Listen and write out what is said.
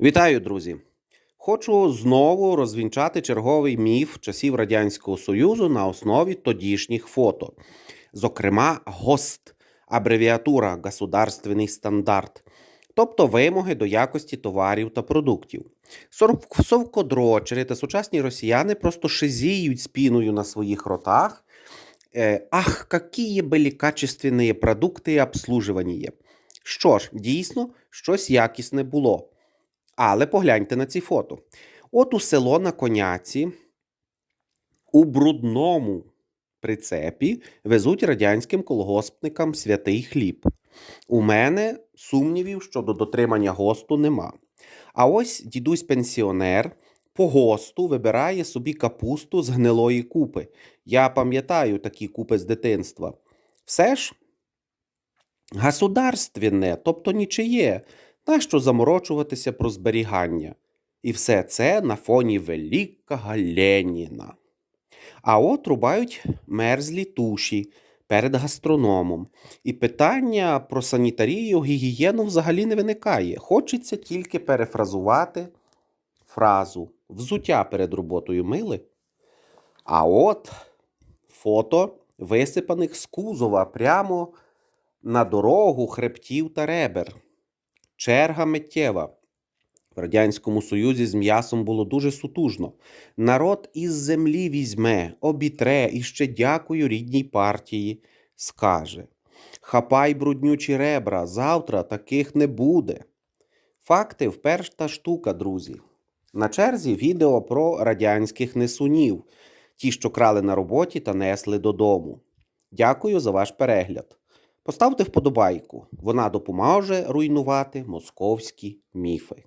Вітаю, друзі! Хочу знову розвінчати черговий міф часів Радянського Союзу на основі тодішніх фото. Зокрема, ГОСТ, абревіатура Государственний стандарт, тобто вимоги до якості товарів та продуктів. Совкодрочери та сучасні росіяни просто шизіють спіною на своїх ротах. Е, Ах, какие были качественные продукти і обслужування. Що ж, дійсно, щось якісне було. Але погляньте на ці фото. От у село на коняці у брудному прицепі везуть радянським колгоспникам святий хліб. У мене сумнівів щодо дотримання госту нема. А ось дідусь пенсіонер по госту вибирає собі капусту з гнилої купи. Я пам'ятаю такі купи з дитинства. Все ж государственне, тобто нічиє. Нащо заморочуватися про зберігання? І все це на фоні великого Леніна. А от рубають мерзлі туші перед гастрономом. І питання про санітарію, гігієну взагалі не виникає. Хочеться тільки перефразувати фразу взуття перед роботою мили. А от фото висипаних з кузова прямо на дорогу хребтів та ребер. Черга миттєва. В Радянському Союзі з м'ясом було дуже сутужно. Народ із землі візьме, обітре і ще дякую рідній партії, скаже. Хапай бруднючі ребра, завтра таких не буде. Факти вперта штука, друзі. На черзі відео про радянських несунів, ті, що крали на роботі та несли додому. Дякую за ваш перегляд. Поставте вподобайку, вона допоможе руйнувати московські міфи.